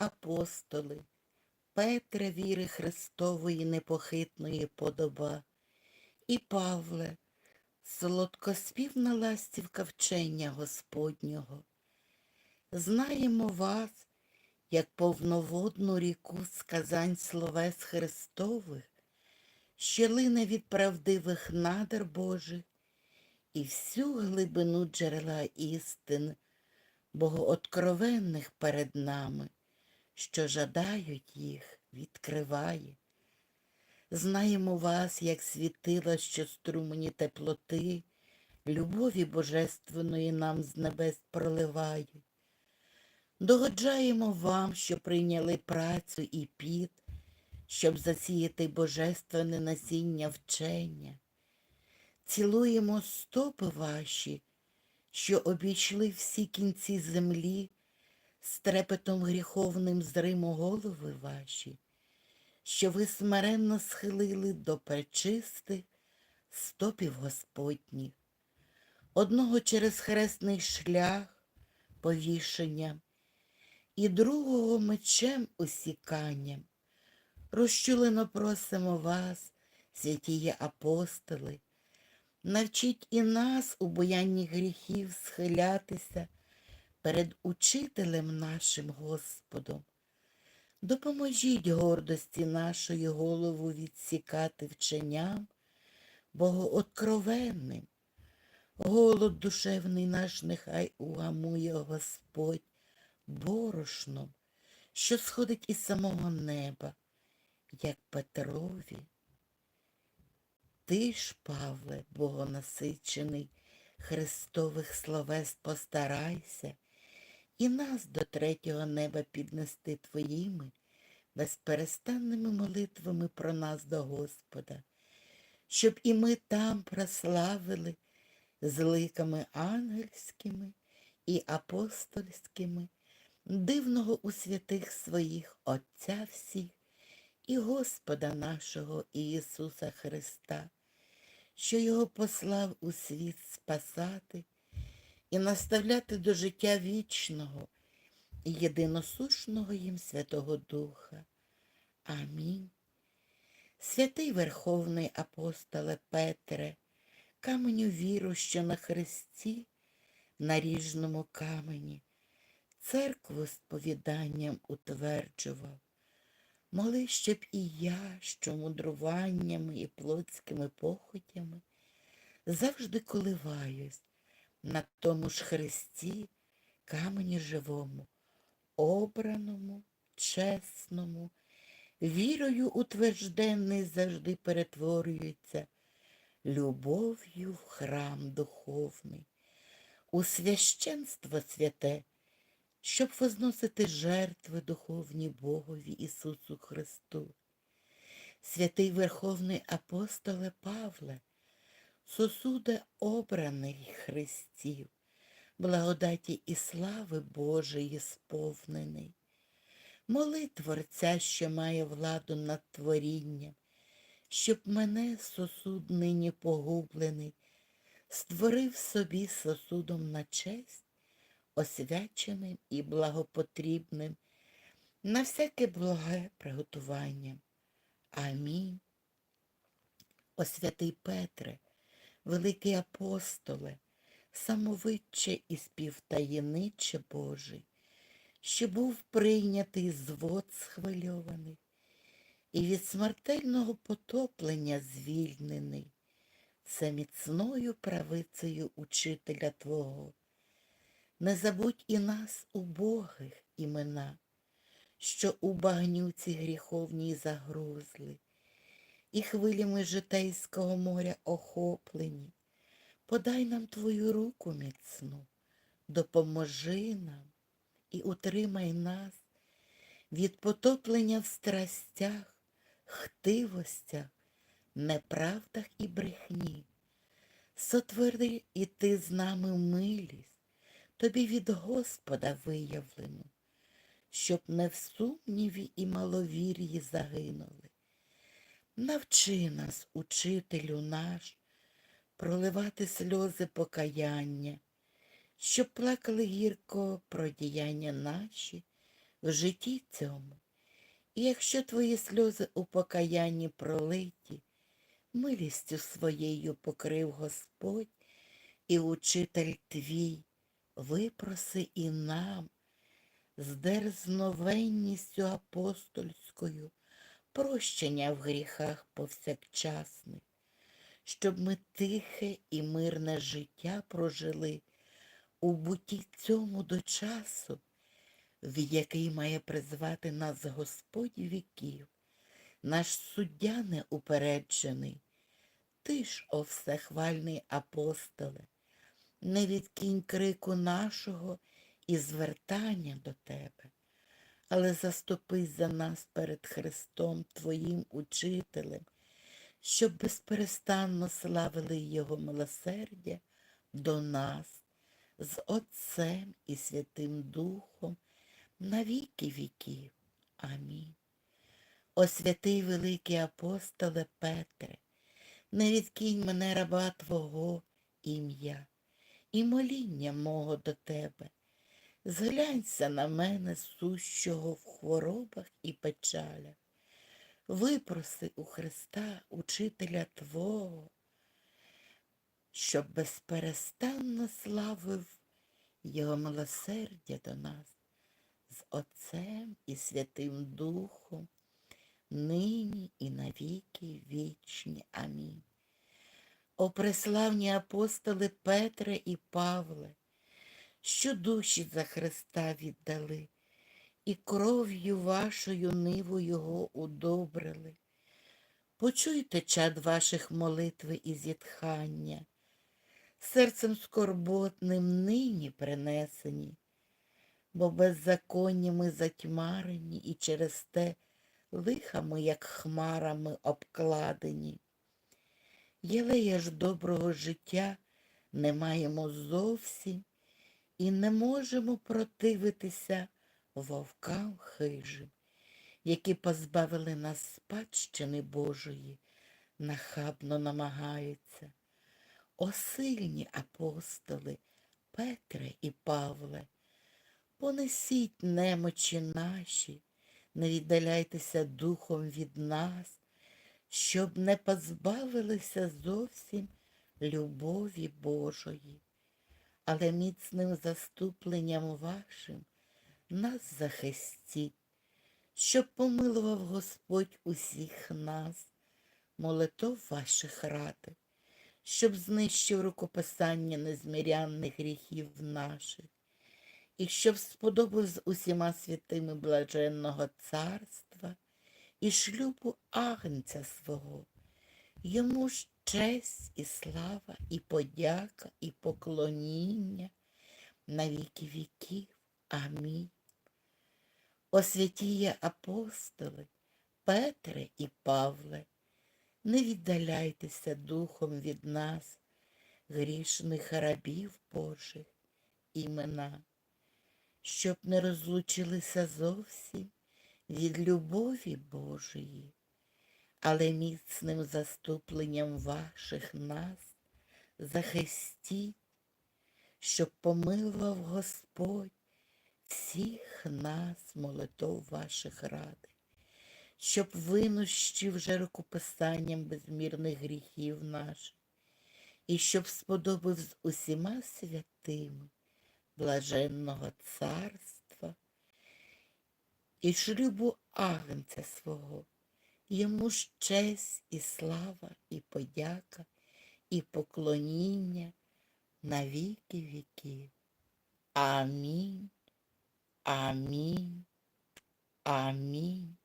апостоли, Петре віри Христової непохитної подоба, і Павле, солодкоспівна ластівка вчення Господнього. Знаємо вас, як повноводну ріку сказань словес Христових, що лине від правдивих надр Божих і всю глибину джерела істин, богооткровенних перед нами, що жадають їх, відкриває. Знаємо вас, як світила, що струмені теплоти, любові божественної нам з небес проливають. Догоджаємо вам, що прийняли працю і піт, щоб засіяти божественне насіння вчення. Цілуємо стопи ваші, що обійшли всі кінці землі, з трепетом гріховним зримо голови ваші, що ви смиренно схилили до пречистих стопів Господніх, одного через хресний шлях повішенням, і другого мечем усіканням. Розчулено просимо вас, святії апостоли, навчіть і нас у боянні гріхів схилятися перед учителем нашим Господом. Допоможіть гордості нашої голову відсікати вченням, богооткровенним. Голод душевний наш нехай угамує Господь борошном, що сходить із самого неба, як Петрові. Ти ж, Павле, богонасичений, Христових словес постарайся і нас до третього неба піднести твоїми безперестанними молитвами про нас до Господа, щоб і ми там прославили з ликами ангельськими і апостольськими, дивного у святих своїх Отця всіх і Господа нашого Ісуса Христа, що Його послав у світ спасати і наставляти до життя вічного і єдиносушного їм Святого Духа. Амінь. Святий Верховний апостоле Петре, каменю віру, що на Христі, на ріжному камені, церкву сповіданням утверджував. Моли, щоб і я, що мудруваннями і плотськими похотями, завжди коливаюсь на тому ж Христі, камені живому, обраному, чесному, вірою утвержденний завжди перетворюється, любов'ю в храм духовний, у священство святе, щоб возносити жертви духовні Богові Ісусу Христу. Святий Верховний апостоле Павле, сосуде обраний Христів, благодаті і слави Божої сповнений. Моли Творця, що має владу над творінням, щоб мене сосуд нині погублений, створив собі сосудом на честь, освяченим і благопотрібним, на всяке благе приготування. Амінь. О святий Петре, великий апостоле, самовидче і співтаєниче Божий, що був прийнятий звод схвильований і від смертельного потоплення звільнений, це міцною правицею учителя Твого. Не забудь і нас, убогих імена, що у багнюці гріховній загрузли, і хвилями житейського моря охоплені. Подай нам Твою руку міцну, допоможи нам і утримай нас від потоплення в страстях, хтивостях, неправдах і брехні. Сотвори і ти з нами милість, тобі від Господа виявлену, щоб не в сумніві і маловір'ї загинули. Навчи нас, учителю наш, проливати сльози покаяння, щоб плакали гірко про діяння наші в житті цьому. І якщо твої сльози у покаянні пролиті, милістю своєю покрив Господь і учитель твій, випроси і нам з дерзновенністю апостольською прощення в гріхах повсякчасних, щоб ми тихе і мирне життя прожили у буті цьому до часу, в який має призвати нас Господь віків, наш суддя неупереджений. Ти ж, о всехвальний апостоле, не відкинь крику нашого і звертання до тебе, але заступись за нас перед Христом, Твоїм учителем, щоб безперестанно славили Його милосердя до нас з Отцем і Святим Духом на віки віків. Амінь. О святий великий апостоле Петре, не відкинь мене раба Твого ім'я і моління мого до Тебе. Зглянься на мене сущого в хворобах і печалях. Випроси у Христа, учителя Твого, щоб безперестанно славив Його милосердя до нас з Отцем і Святим Духом, нині і навіки вічні. Амінь. О преславні апостоли Петре і Павле, що душі за Христа віддали, і кров'ю вашою ниву Його удобрили. Почуйте чад ваших молитви і зітхання, серцем скорботним нині принесені, бо беззаконнями затьмарені і через те лихами, як хмарами обкладені. Єлея ж доброго життя не маємо зовсім і не можемо противитися вовкам хижим, які позбавили нас спадщини Божої, нахабно намагаються. О сильні апостоли Петре і Павле, понесіть немочі наші, не віддаляйтеся духом від нас, щоб не позбавилися зовсім любові Божої, але міцним заступленням вашим нас захистіть, щоб помилував Господь усіх нас, молитов ваших ради, щоб знищив рукописання незмірянних гріхів наших, і щоб сподобав з усіма святими блаженного царства і шлюбу агнця свого. Йому ж честь і слава, і подяка, і поклоніння на віки віків. Амінь. О апостоли, Петре і Павле, не віддаляйтеся духом від нас, грішних рабів Божих імена, щоб не розлучилися зовсім від любові Божої, але міцним заступленням ваших нас захистіть, щоб помилував Господь всіх нас молитов ваших ради, щоб винущив вже рукописанням безмірних гріхів наших, і щоб сподобав з усіма святими блаженного царства і шлюбу агнця свого, йому ж честь і слава, і подяка, і поклоніння на віки віків. Амінь. Амінь. Амінь.